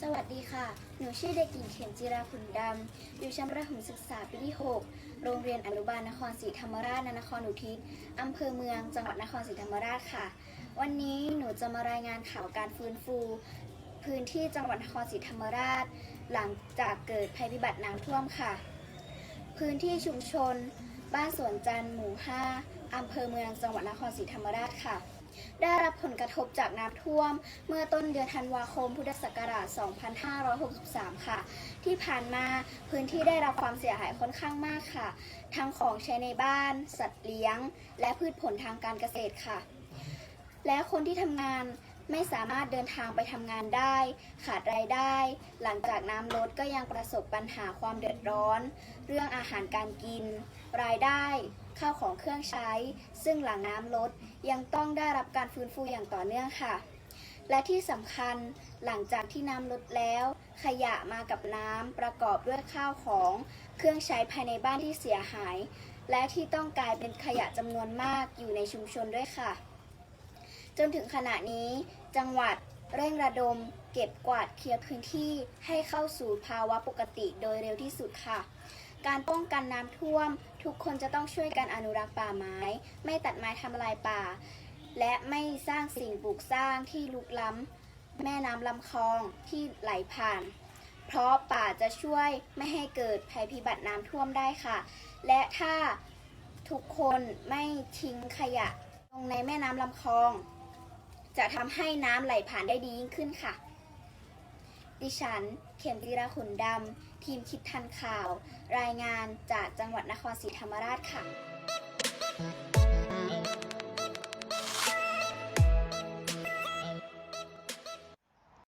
สวัสดีค่ะ หนูชื่อเด็กหญิงเข็มจิราขุนดำ อยู่ชั้นประถมศึกษาปีที่ 6 โรงเรียนอนุบาลนครศรีธรรมราชนนครอุทิศอำเภอเมือง จังหวัดนครศรีธรรมราชค่ะ วันนี้หนูจะมารายงานข่าวการฟื้นฟู พื้นที่จังหวัดนครศรีธรรมราช หลังจากเกิดภัยพิบัติน้ำท่วมค่ะ พื้นที่ชุมชน บ้านสวนจันทร์หมู่ 5 อำเภอเมืองจังหวัดนครศรีธรรมราชค่ะ ได้รับผลกระทบจากน้ำท่วม เมื่อต้นเดือนธันวาคมพุทธศักราช 2563 ค่ะ ที่ผ่านมาพื้นที่ได้รับความเสียหายค่อนข้างมากค่ะ ทั้งของใช้ในบ้าน สัตว์เลี้ยง และพืชผลทางการเกษตรค่ะ และคนที่ทำงาน ไม่สามารถเดินทางไปทำงานได้ ขาดรายได้ หลังจากน้ำลดก็ยังประสบปัญหาความเดือดร้อน เรื่องอาหารการกิน รายได้ข้าวของเครื่องใช้ ซึ่งหลังน้ำลดยังต้องได้รับการฟื้นฟูอย่างต่อเนื่องค่ะ และที่สำคัญหลังจากที่น้ำลดแล้ว ขยะมากับน้ำประกอบด้วยข้าวของเครื่องใช้ภายในบ้านที่เสียหาย และที่ต้องกลายเป็นขยะจำนวนมากอยู่ในชุมชนด้วยค่ะ จนถึงขณะนี้จังหวัดเร่งระดม เก็บกวาดเคลียร์พื้นที่ให้เข้าสู่ภาวะปกติโดยเร็วที่สุดค่ะ การป้องกันน้ำท่วม ทุกคนจะต้องช่วยกันอนุรักษ์ป่าไม้ ไม่ตัดไม้ทำลายป่า และไม่สร้างสิ่งปลูกสร้างที่ลุกล้ำแม่น้ำลำคลองที่ไหลผ่าน เพราะป่าจะช่วยไม่ให้เกิดภัยพิบัติน้ำท่วมได้ค่ะ และถ้าทุกคนไม่ทิ้งขยะลงในแม่น้ำลำคลอง จะทำให้น้ำไหลผ่านได้ดียิ่งขึ้นค่ะ ดิฉัน เข็มจิราขุนดำ ทีมคิดทันข่าว รายงานจากจังหวัดนครศรีธรรมราชค่ะ